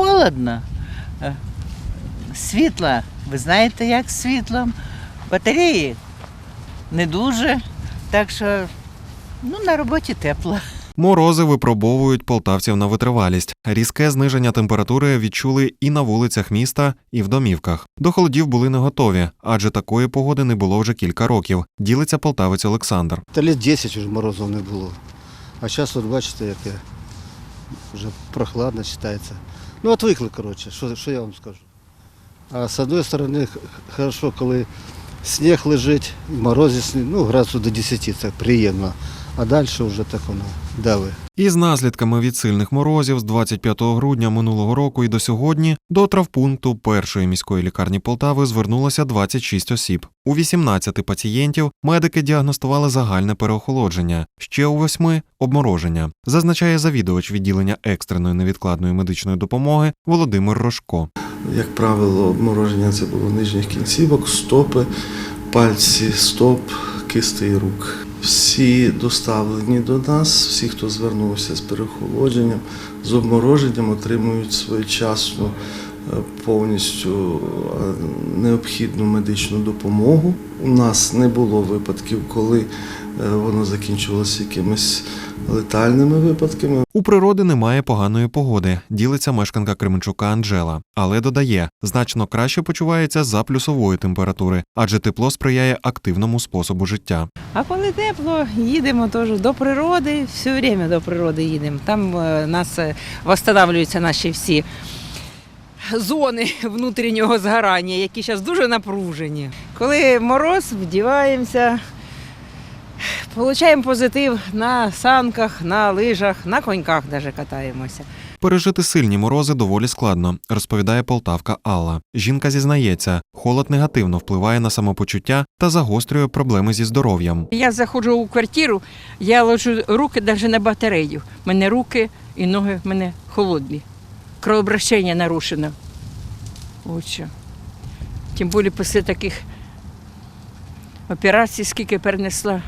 холодно. Е, Світла, ви знаєте, як з світлом. Батареї не дуже. Так що ну, на роботі тепло. Морози випробовують полтавців на витривалість. Різке зниження температури відчули і на вулицях міста, і в домівках. До холодів були не готові, адже такої погоди не було вже кілька років. Ділиться полтавець Олександр. Та літ 10 вже морозів не було. А зараз от бачите, яке вже прохладно вважається. Ну, отвикли, коротше, що, що я вам скажу. А з одної сторони, хорошо, коли сніг лежить, морози сніг, ну, градусів до 10, це приємно. А далі вже так воно дави. Із наслідками від сильних морозів з 25 грудня минулого року і до сьогодні до травпункту першої міської лікарні Полтави звернулося 26 осіб. У 18 пацієнтів медики діагностували загальне переохолодження, ще у восьми обмороження, зазначає завідувач відділення екстреної невідкладної медичної допомоги Володимир Рожко. Як правило, обмороження це було нижніх кінцівок, стопи, пальці, стоп, кисти і рук. Всі доставлені до нас, всі, хто звернувся з переохолодженням, з обмороженням, отримують своєчасну е, повністю е, необхідну медичну допомогу. У нас не було випадків, коли е, воно закінчувалося якимись летальними випадками. У природи немає поганої погоди, ділиться мешканка Кременчука Анджела, але додає, значно краще почувається за плюсової температури, адже тепло сприяє активному способу життя. А коли тепло, їдемо теж до природи, все время до природи їдемо. Там е, нас восстанавливаються наші всі зони внутрішнього згорання, які зараз дуже напружені. Коли мороз, вдіваємося, получаємо позитив на санках, на лижах, на коньках навіть катаємося. Пережити сильні морози доволі складно, розповідає полтавка Алла. Жінка зізнається, холод негативно впливає на самопочуття та загострює проблеми зі здоров'ям. Я заходжу у квартиру, я ложу руки навіть на батарею. У мене руки і ноги в мене холодні. Кровообращення нарушено. От що. Тим більше після таких операцій, скільки перенесла,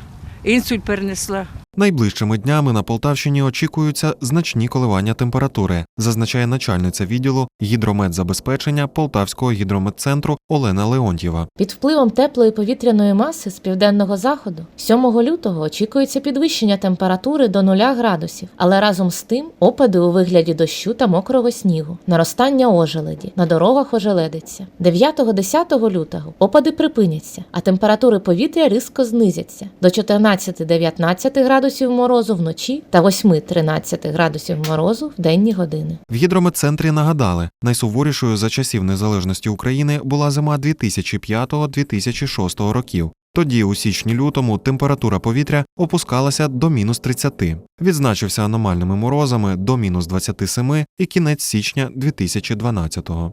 інсульт перенесла. Найближчими днями на Полтавщині очікуються значні коливання температури, зазначає начальниця відділу гідрометзабезпечення Полтавського гідрометцентру Олена Леонтьєва. Під впливом теплої повітряної маси з південного заходу 7 лютого очікується підвищення температури до 0 градусів, але разом з тим опади у вигляді дощу та мокрого снігу, наростання ожеледі, на дорогах ожеледиться. 9-10 лютого опади припиняться, а температури повітря різко знизяться до 14-19 градусів морозу вночі та 8-13 градусів морозу в денні години. В гідрометцентрі нагадали, найсуворішою за часів незалежності України була зима 2005-2006 років. Тоді, у січні-лютому, температура повітря опускалася до мінус 30. Відзначився аномальними морозами до мінус 27 і кінець січня 2012-го.